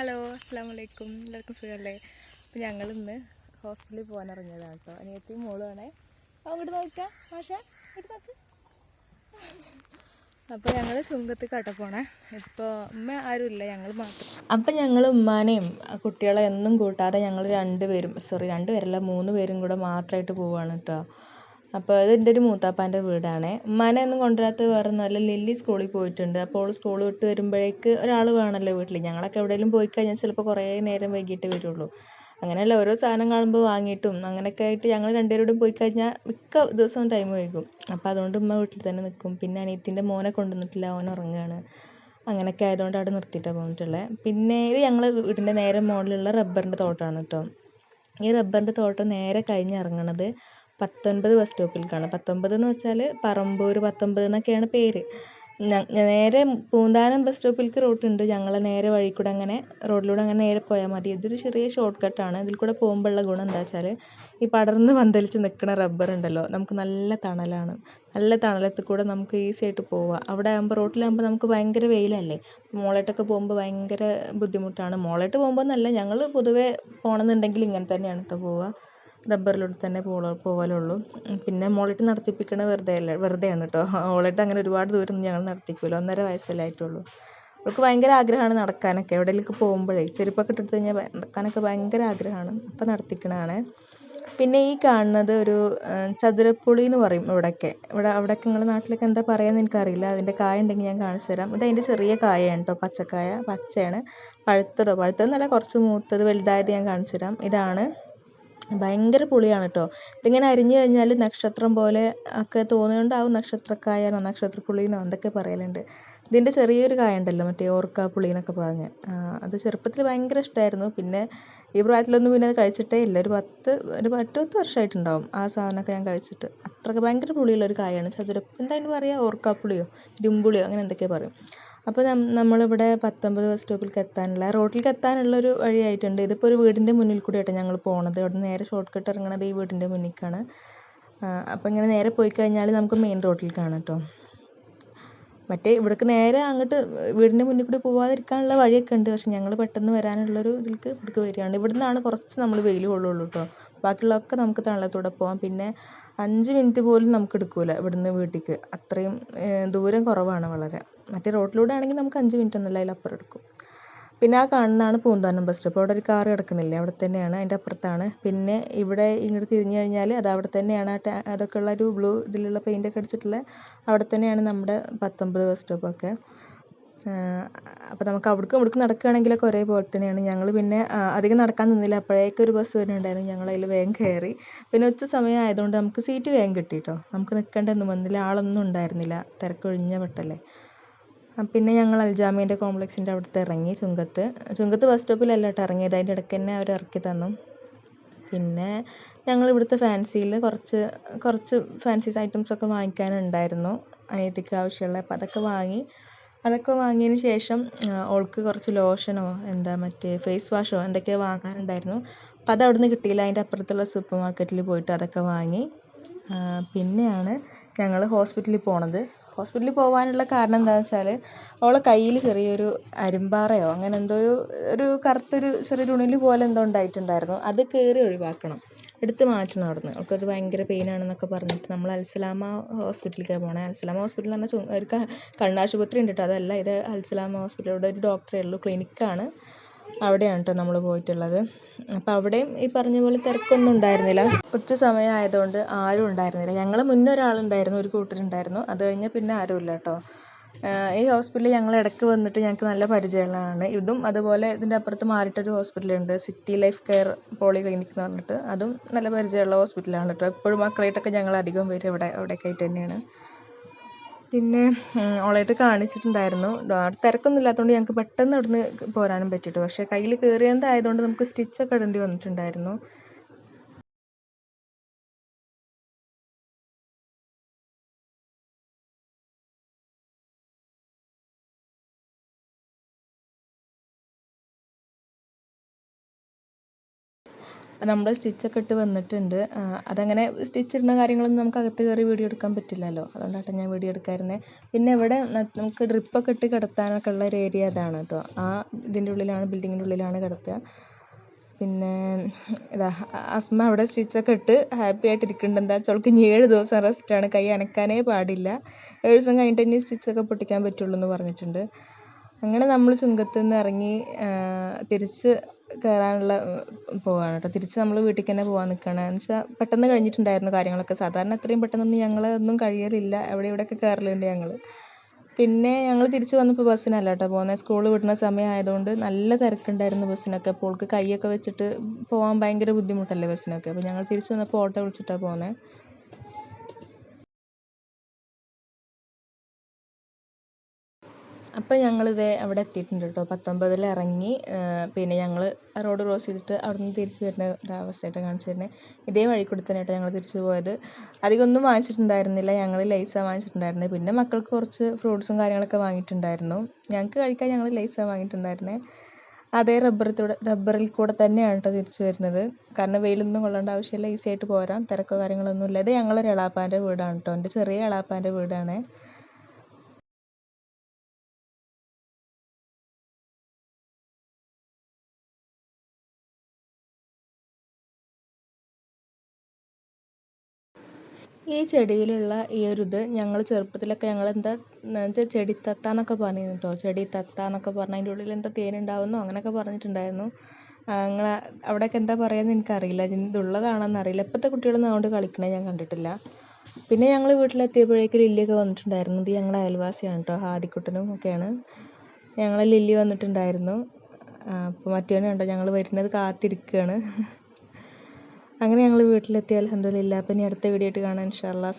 Hello അസ്സാം വലൈക്കും എല്ലാവർക്കും സുഖമല്ലേ അപ്പോൾ ഞങ്ങൾ ഇന്ന് ഹോസ്പിറ്റലിൽ പോകാൻ ഇറങ്ങിയതാണ് കേട്ടോ അനിയത്തി മോളുമാണേ അങ്ങോട്ട് നോക്കാം മാഷ ഇവിടെ നോക്ക്. അപ്പോൾ ഞങ്ങൾ ചുങ്കത്ത് കട്ട പോണേ. ഇപ്പോൾ ഉമ്മ ആരുമില്ല ഞങ്ങൾ മാത്രം. അപ്പം ഞങ്ങൾ ഉമ്മാനെയും കുട്ടികളെ ഒന്നും കൂട്ടാതെ ഞങ്ങൾ രണ്ട് പേരും സോറി രണ്ട് പേരല്ല മൂന്ന് പേരും കൂടെ മാത്രമായിട്ട് പോവാണ് കേട്ടോ അപ്പോൾ ഇത് എന്റെ ഒരു മൂത്താപ്പാന്റെ വീടാണ്. ഉമ്മാനെ ഒന്നും കൊണ്ടുവരാത്തത് വേറെ ഒന്നുമല്ല. ലില്ലി സ്കൂളിൽ പോയിട്ടുണ്ട്. അപ്പോൾ സ്കൂൾ വിട്ട് വരുമ്പോഴേക്ക് ഒരാൾ വേണമല്ലോ വീട്ടിൽ. ഞങ്ങളൊക്കെ എവിടെയെങ്കിലും പോയി കഴിഞ്ഞാൽ ചിലപ്പോൾ കുറേ നേരം വൈകിട്ട് വരുള്ളൂ. അങ്ങനെയല്ല ഓരോ സാധനം കാണുമ്പോൾ വാങ്ങിയിട്ടും അങ്ങനെയൊക്കെ ആയിട്ട് ഞങ്ങൾ രണ്ടുപേരോടും പോയി കഴിഞ്ഞാൽ മിക്ക ദിവസവും ടൈം വൈകും. അപ്പോൾ അതുകൊണ്ട് ഉമ്മ വീട്ടിൽ തന്നെ നിൽക്കും. പിന്നെ അനിയത്തിന്റെ മോനെ കൊണ്ടുവന്നിട്ടില്ല. അവൻ ഉറങ്ങുകയാണ് അങ്ങനെയൊക്കെ ആയതുകൊണ്ട് അവിടെ നിർത്തിയിട്ടാണ് പോന്നിട്ടുള്ളത്. പിന്നെ ഇത് ഞങ്ങൾ വീടിന്റെ നേരെ മുകളിലുള്ള റബ്ബറിന്റെ തോട്ടമാണ് കേട്ടോ. ഈ റബ്ബറിന്റെ തോട്ടം നേരെ കഴിഞ്ഞ് ഇറങ്ങണത് പത്തൊൻപത് ബസ് സ്റ്റോപ്പിലേക്കാണ് പത്തൊമ്പത് എന്ന് വെച്ചാൽ പറമ്പൂർ പത്തൊമ്പത് എന്നൊക്കെയാണ് പേര്. നേരെ പൂന്താനം ബസ് സ്റ്റോപ്പിലേക്ക് റൂട്ടുണ്ട് ഞങ്ങൾ നേരെ വഴി കൂടെ അങ്ങനെ റോഡിലൂടെ അങ്ങനെ നേരെ പോയാൽ മതി. ഇതൊരു ചെറിയ ഷോർട്ട് കട്ടാണ് ഇതിൽ കൂടെ പോകുമ്പോഴുള്ള ഗുണം എന്താ വെച്ചാൽ ഈ പടർന്ന് പന്തലിച്ച് നിൽക്കുന്ന റബ്ബർ ഉണ്ടല്ലോ നമുക്ക് നല്ല തണലാണ്. നല്ല തണലത്ത് കൂടെ നമുക്ക് ഈസി ആയിട്ട് പോവാം. അവിടെ ആകുമ്പോൾ റോട്ടിലാകുമ്പോൾ നമുക്ക് ഭയങ്കര വെയിലല്ലേ? മോളോട്ടൊക്കെ പോകുമ്പോൾ ഭയങ്കര ബുദ്ധിമുട്ടാണ്. മോളോട്ട് പോകുമ്പോൾ എന്നല്ല ഞങ്ങൾ പൊതുവേ പോകണമെന്നുണ്ടെങ്കിൽ ഇങ്ങനെ തന്നെയാണ് കേട്ടോ പോവുക റബ്ബറിലൂടെ തന്നെ പോള പോകലുള്ളൂ പിന്നെ മോളിട്ട് നടത്തിപ്പിക്കണത് വെറുതെ അല്ല വെറുതെയാണ് കേട്ടോ ഓളായിട്ട് അങ്ങനെ ഒരുപാട് ദൂരം ഒന്നും ഞങ്ങൾ നടത്തിക്കൂല. ഒന്നര വയസ്സല്ലേ ആയിട്ടുള്ളൂ. അവൾക്ക് ഭയങ്കര ആഗ്രഹമാണ് നടക്കാനൊക്കെ. എവിടെയെങ്കിലുമൊക്കെ പോകുമ്പോഴേ ചെരുപ്പൊക്കെ ഇട്ടെടുത്ത് കഴിഞ്ഞാൽ നടക്കാനൊക്കെ ഭയങ്കര ആഗ്രഹമാണ്. അപ്പോൾ നടത്തിക്കണതാണ്. പിന്നെ ഈ കാണുന്നത് ഒരു ചതുരപ്പുളി എന്ന് പറയും ഇവിടെയൊക്കെ ഇവിടെ അവിടെയൊക്കെ നിങ്ങളുടെ നാട്ടിലൊക്കെ എന്താ പറയുകയെന്ന് എനിക്കറിയില്ല. അതിന്റെ കായ ഉണ്ടെങ്കിൽ ഞാൻ കാണിച്ചു തരാം. ഇത് അതിന്റെ ചെറിയ കായയാണ് കേട്ടോ പച്ചക്കായ. പച്ചയാണ്. പഴുത്തതോ പഴുത്തതെന്നല്ല കുറച്ച് മൂത്തത് വലുതായത് ഞാൻ കാണിച്ചു തരാം. ഇതാണ് ഭയങ്കര പുളിയാണ് കേട്ടോ ഇതിങ്ങനെ അരിഞ്ഞു കഴിഞ്ഞാൽ നക്ഷത്രം പോലെ ഒക്കെ തോന്നുന്നുണ്ടാവും നക്ഷത്രക്കായ എന്നോ നക്ഷത്രപ്പുളി എന്നോ എന്തൊക്കെ പറയലുണ്ട്. ഇതിന്റെ ചെറിയൊരു കായ ഉണ്ടല്ലോ മറ്റേ ഓർക്കാപ്പുളി എന്നൊക്കെ പറഞ്ഞ്. അത് ചെറുപ്പത്തിൽ ഭയങ്കര ഇഷ്ടമായിരുന്നു പിന്നെ ഈ പ്രായത്തിലൊന്നും പിന്നെ അത് കഴിച്ചിട്ടേ ഇല്ല. ഒരു പത്ത് ഒരു പത്ത് പത്ത് വർഷമായിട്ടുണ്ടാവും ആ സാധനമൊക്കെ ഞാൻ കഴിച്ചിട്ട്. അത്രയ്ക്ക് ഭയങ്കര പുളിയുള്ളൊരു കായാണ്. ചതുരപ്പ് എന്താ അതിന് പറയുക ഓർക്കാപ്പുളിയോ ഇരുമ്പുളിയോ അങ്ങനെ എന്തൊക്കെയോ പറയും. അപ്പോൾ നമ്മളിവിടെ പത്തൊമ്പത് ബസ് സ്റ്റോപ്പിലേക്ക് എത്താനുള്ള റോട്ടിലേക്ക് എത്താനുള്ളൊരു വഴിയായിട്ടുണ്ട്. ഇതിപ്പോൾ ഒരു വീടിന്റെ മുന്നിൽ കൂടിയാട്ടോ ഞങ്ങൾ പോണത്. അവിടെ നേരെ ഷോർട്ട് കട്ട് ഇറങ്ങണത് ഈ വീടിന്റെ മുന്നിലേക്കാണ് അപ്പോൾ ഇങ്ങനെ നേരെ പോയി കഴിഞ്ഞാൽ നമുക്ക് മെയിൻ റോഡിലേക്കാണ് കേട്ടോ മറ്റേ ഇവിടേക്ക് നേരെ അങ്ങോട്ട് വീടിന്റെ മുന്നിൽ കൂടി പോവാതിരിക്കാനുള്ള വഴിയൊക്കെ ഉണ്ട്. പക്ഷെ ഞങ്ങൾ പെട്ടെന്ന് വരാനുള്ളൊരു ഇതിലേക്ക് ഇവിടേക്ക് വരികയാണ്. ഇവിടെ നിന്നാണ് കുറച്ച് നമ്മൾ വെയിൽ കൊള്ളുള്ളൂ കേട്ടോ ബാക്കിയുള്ളതൊക്കെ നമുക്ക് തണലത്തൂടെ പോവാം. പിന്നെ അഞ്ച് മിനിറ്റ് പോലും നമുക്ക് എടുക്കില്ല ഇവിടെ നിന്ന് വീട്ടിലേക്ക് അത്രയും ദൂരം കുറവാണ് വളരെ. മറ്റേ റോട്ടിലൂടെ ആണെങ്കിൽ നമുക്ക് അഞ്ച് മിനിറ്റ് ഒന്നുമില്ല അതിലപ്പുറം എടുക്കും. പിന്നെ ആ കാണുന്നതാണ് പൂന്താനം ബസ് സ്റ്റോപ്പ് അവിടെ ഒരു കാർ കിടക്കണില്ലേ? അവിടെ തന്നെയാണ്. അതിന്റെ അപ്പുറത്താണ്. പിന്നെ ഇവിടെ ഇങ്ങോട്ട് തിരിഞ്ഞു കഴിഞ്ഞാൽ അത് അവിടെ തന്നെയാണ്. അതൊക്കെ ഉള്ള ഒരു ബ്ലൂ ഇതിലുള്ള പെയിന്റ് ഒക്കെ അടിച്ചിട്ടുള്ള അവിടെ തന്നെയാണ് നമ്മുടെ പത്തൊമ്പത് ബസ് സ്റ്റോപ്പൊക്കെ അപ്പോൾ നമുക്ക് അവിടേക്കും ഇവിടേക്കും നടക്കുകയാണെങ്കിലൊക്കെ ഒരേപോലെ തന്നെയാണ്. ഞങ്ങൾ പിന്നെ അധികം നടക്കാൻ നിന്നില്ല. അപ്പോഴേക്കും ഒരു ബസ് ഉണ്ടായിരുന്നു ഞങ്ങൾ അതിൽ വേഗം കയറി. പിന്നെ ഉച്ച സമയം ആയതുകൊണ്ട് നമുക്ക് സീറ്റ് വേഗം കിട്ടി കേട്ടോ നമുക്ക് നിൽക്കേണ്ടതൊന്നും വന്നില്ല ആളൊന്നും ഉണ്ടായിരുന്നില്ല. തിരക്കൊഴിഞ്ഞ പെട്ടല്ലേ. പിന്നെ ഞങ്ങൾ അൽജാമീന്റെ കോംപ്ലക്സിന്റെ അവിടുത്തെ ഇറങ്ങി ചുങ്കത്ത്. ചുങ്കത്ത് ബസ് സ്റ്റോപ്പിലല്ല കേട്ടോ ഇറങ്ങിയത്. അതിന്റെ ഇടയ്ക്ക് തന്നെ അവർ ഇറക്കി തന്നു. പിന്നെ ഞങ്ങൾ ഇവിടുത്തെ ഫാൻസിയിൽ കുറച്ച് കുറച്ച് ഫാൻസീസ് ഐറ്റംസ് ഒക്കെ വാങ്ങിക്കാനുണ്ടായിരുന്നു. അനിയത്തിക്ക് ആവശ്യമുള്ള. അപ്പോൾ അതൊക്കെ വാങ്ങി അതൊക്കെ വാങ്ങിയതിന് ശേഷം ഓൾക്ക് കുറച്ച് ലോഷനോ എന്താ മറ്റേ ഫേസ് വാഷോ എന്തൊക്കെയോ വാങ്ങാനുണ്ടായിരുന്നു. അപ്പോൾ അത് അവിടുന്ന് കിട്ടിയില്ല. അതിന്റെ അപ്പുറത്തുള്ള സൂപ്പർ മാർക്കറ്റിൽ പോയിട്ട് അതൊക്കെ വാങ്ങി. പിന്നെയാണ് ഞങ്ങൾ ഹോസ്പിറ്റലിൽ പോണത്. ഹോസ്പിറ്റലിൽ പോകാനുള്ള കാരണം എന്താണെന്ന് വെച്ചാൽ അവളെ കയ്യിൽ ചെറിയൊരു അരിമ്പാറയോ അങ്ങനെ എന്തോ ഒരു ഒരു കറുത്തൊരു ചെറിയൊരു ഉണിൽ പോലെ എന്തോ ഉണ്ടായിട്ടുണ്ടായിരുന്നു. അത് കയറി ഒഴിവാക്കണം. എടുത്ത് മാറ്റണം അവിടുന്ന്. അവൾക്കത് ഭയങ്കര പെയിനാണെന്നൊക്കെ പറഞ്ഞിട്ട് നമ്മൾ അൽസലാമ ഹോസ്പിറ്റലിലേക്കാണ് പോണേ. അൽസലാമ ഹോസ്പിറ്റൽ എന്ന് പറഞ്ഞാൽ ഒരു കണ്ണാശുപത്രി ഉണ്ട് കേട്ടോ. അതല്ല ഇത് അൽസലാമ ഹോസ്പിറ്റൽ ഇവിടെ ഒരു ഡോക്ടറേ ഉള്ളൂ. ക്ലിനിക്കാണ്. അവിടെയാണ് കേട്ടോ നമ്മൾ പോയിട്ടുള്ളത്. അപ്പോൾ അവിടെയും ഈ പറഞ്ഞ പോലെ തിരക്കൊന്നും ഉണ്ടായിരുന്നില്ല. ഉച്ച സമയം ആയതുകൊണ്ട് ആരും ഉണ്ടായിരുന്നില്ല. ഞങ്ങൾ മുന്നേ ഒരാളുണ്ടായിരുന്നു ഒരു കൂട്ടരുണ്ടായിരുന്നു. അത് കഴിഞ്ഞ് പിന്നെ ആരുമില്ല കേട്ടോ ഈ ഹോസ്പിറ്റലിൽ ഞങ്ങൾ ഇടയ്ക്ക് വന്നിട്ട് ഞങ്ങൾക്ക് നല്ല പരിചയമുള്ളതാണ്. ഇതും അതുപോലെ ഇതിന്റെ അപ്പുറത്ത് മാറിയിട്ടൊരു ഹോസ്പിറ്റലുണ്ട്. City life care poly clinic എന്ന് പറഞ്ഞിട്ട്. അതും നല്ല പരിചയമുള്ള ഹോസ്പിറ്റലാണ് കേട്ടോ എപ്പോഴും മക്കളായിട്ടൊക്കെ ഞങ്ങൾ അധികം പേര് ഇവിടെ അവിടെയൊക്കെ ആയിട്ട് തന്നെയാണ്. പിന്നെ ഓളായിട്ട് കാണിച്ചിട്ടുണ്ടായിരുന്നു. തിരക്കൊന്നും ഇല്ലാത്തതുകൊണ്ട് ഞങ്ങൾക്ക് പെട്ടെന്ന് അവിടുന്ന് പോരാനും പറ്റിയിട്ടു. പക്ഷേ കയ്യിൽ കയറിയതായതുകൊണ്ട് നമുക്ക് സ്റ്റിച്ചൊക്കെ ഇടേണ്ടി വന്നിട്ടുണ്ടായിരുന്നു. നമ്മൾ സ്റ്റിച്ചൊക്കെ ഇട്ട് വന്നിട്ടുണ്ട്. അതങ്ങനെ സ്റ്റിച്ച് ഇടുന്ന കാര്യങ്ങളൊന്നും നമുക്ക് അകത്ത് കയറി വീഡിയോ എടുക്കാൻ പറ്റില്ലല്ലോ. അതുകൊണ്ടാണ് ഞാൻ വീഡിയോ എടുക്കാതിരുന്നത് പിന്നെ ഇവിടെ നമുക്ക് ഡ്രിപ്പൊക്കെ ഇട്ട് കിടത്താനൊക്കെ ഉള്ള ഒരു ഏരിയ അതാണ് കേട്ടോ. ആ ഇതിന്റെ ഉള്ളിലാണ് ബിൽഡിങ്ങിന്റെ ഉള്ളിലാണ് കിടത്തുക. പിന്നെ ഇതാ അസ്മ അവിടെ സ്റ്റിച്ചൊക്കെ ഇട്ട് ഹാപ്പി ആയിട്ട് ഇരിക്കുന്നുണ്ട് എന്താ വെച്ചാൽ അവൾക്ക് ഇനി ഏഴ് ദിവസം റെസ്റ്റാണ് കൈ അനക്കാനേ പാടില്ല. ഏഴ് ദിവസം കഴിഞ്ഞിട്ട് ഇനി സ്റ്റിച്ചൊക്കെ പൊട്ടിക്കാൻ പറ്റുള്ളൂ എന്ന് പറഞ്ഞിട്ടുണ്ട്. അങ്ങനെ നമ്മൾ ചുങ്കത്ത് നിന്ന് ഇറങ്ങി തിരിച്ച് കയറാനുള്ള പോവാണ് കേട്ടോ. തിരിച്ച് നമ്മൾ വീട്ടിലേക്ക് തന്നെ പോവാൻ നിൽക്കുകയാണ്. എന്ന് വെച്ചാൽ പെട്ടെന്ന് കഴിഞ്ഞിട്ടുണ്ടായിരുന്നു കാര്യങ്ങളൊക്കെ. സാധാരണ അത്രയും പെട്ടെന്നൊന്നും ഞങ്ങൾ ഒന്നും കഴിയലില്ല. അവിടെ ഇവിടെയൊക്കെ കയറലുണ്ട് ഞങ്ങൾ. പിന്നെ ഞങ്ങൾ തിരിച്ച് വന്നപ്പോൾ ബസ്സിനല്ല കേട്ടോ പോകുന്നത്. സ്കൂൾ വിടുന്ന സമയമായതുകൊണ്ട് നല്ല തിരക്കുണ്ടായിരുന്നു ബസ്സിനൊക്കെ. അപ്പോൾ ഓൾക്ക് കൈയൊക്കെ വെച്ചിട്ട് പോകാൻ ഭയങ്കര ബുദ്ധിമുട്ടല്ലേ ബസ്സിനൊക്കെ. അപ്പോൾ ഞങ്ങൾ തിരിച്ച് വന്നപ്പോൾ ഓട്ടോ വിളിച്ചിട്ടാണ് പോകുന്നത്. അപ്പോൾ ഇതേ അവിടെ എത്തിയിട്ടുണ്ട് കേട്ടോ പത്തൊമ്പതിൽ ഇറങ്ങി പിന്നെ ഞങ്ങൾ റോഡ് ക്രോസ് ചെയ്തിട്ട് അവിടെ നിന്ന് തിരിച്ച് വരുന്ന ഒരു അവസ്ഥയായിട്ട് കാണിച്ചു തരുന്നത് ഇതേ വഴി കൂടി തന്നെ കേട്ടോ ഞങ്ങൾ തിരിച്ച് പോയത്. അധികം ഒന്നും വാങ്ങിച്ചിട്ടുണ്ടായിരുന്നില്ല. ഞങ്ങൾ ലേസാണ് വാങ്ങിച്ചിട്ടുണ്ടായിരുന്നത് പിന്നെ മക്കൾക്ക് കുറച്ച് ഫ്രൂട്ട്സും കാര്യങ്ങളൊക്കെ വാങ്ങിയിട്ടുണ്ടായിരുന്നു. ഞങ്ങൾക്ക് കഴിക്കാൻ ഞങ്ങൾ ലേസാണ് വാങ്ങിയിട്ടുണ്ടായിരുന്നത് അതേ റബ്ബറത്തൂടെ റബ്ബറിൽ കൂടെ തന്നെയാണ് കേട്ടോ തിരിച്ച് വരുന്നത്. കാരണം വെയിലൊന്നും കൊള്ളേണ്ട ആവശ്യമില്ല. ഈസി ആയിട്ട് പോരാം. തിരക്കോ കാര്യങ്ങളൊന്നും ഇല്ല ഇത് ഞങ്ങളൊരു എളാപ്പാന്റെ വീടാണ് കേട്ടോ എന്റെ ചെറിയ എളാപ്പാന്റെ വീടാണ്. ഈ ചെടിയിലുള്ള ഈ ഒരു ഇത് ഞങ്ങൾ ചെറുപ്പത്തിലൊക്കെ ഞങ്ങൾ എന്താ ചെടി ചെടിത്തത്ത എന്നൊക്കെ പറഞ്ഞിരുന്നു കേട്ടോ ചെടി തത്ത എന്നൊക്കെ പറഞ്ഞ് അതിന്റെ ഉള്ളിൽ എന്താ തേനുണ്ടാവുന്നു അങ്ങനെയൊക്കെ പറഞ്ഞിട്ടുണ്ടായിരുന്നു. നിങ്ങൾ അവിടെയൊക്കെ എന്താ പറയുകയെന്ന് എനിക്കറിയില്ല. ഇതുള്ളതാണോന്ന് അറിയില്ല. ഇപ്പോഴത്തെ കുട്ടികളൊന്നും അതുകൊണ്ട് കളിക്കണത് ഞാൻ കണ്ടിട്ടില്ല. പിന്നെ ഞങ്ങൾ വീട്ടിലെത്തിയപ്പോഴേക്ക് ലില്ലിയൊക്കെ വന്നിട്ടുണ്ടായിരുന്നു. ഇത് ഞങ്ങളുടെ അയൽവാസിയാണ് കേട്ടോ ഹാദിക്കുട്ടനും ഒക്കെയാണ്. ഞങ്ങൾ ലില്ലി വന്നിട്ടുണ്ടായിരുന്നു. അപ്പോൾ മറ്റവനുണ്ടോ? ഞങ്ങൾ വരുന്നത് കാത്തിരിക്കുകയാണ് അങ്ങനെ ഞങ്ങൾ വീട്ടിലെത്തി അൽഹംദുലില്ലാ. അപ്പം ഇനി അടുത്ത വീഡിയോ ആയിട്ട് കാണാം ഇൻഷാ അല്ലാ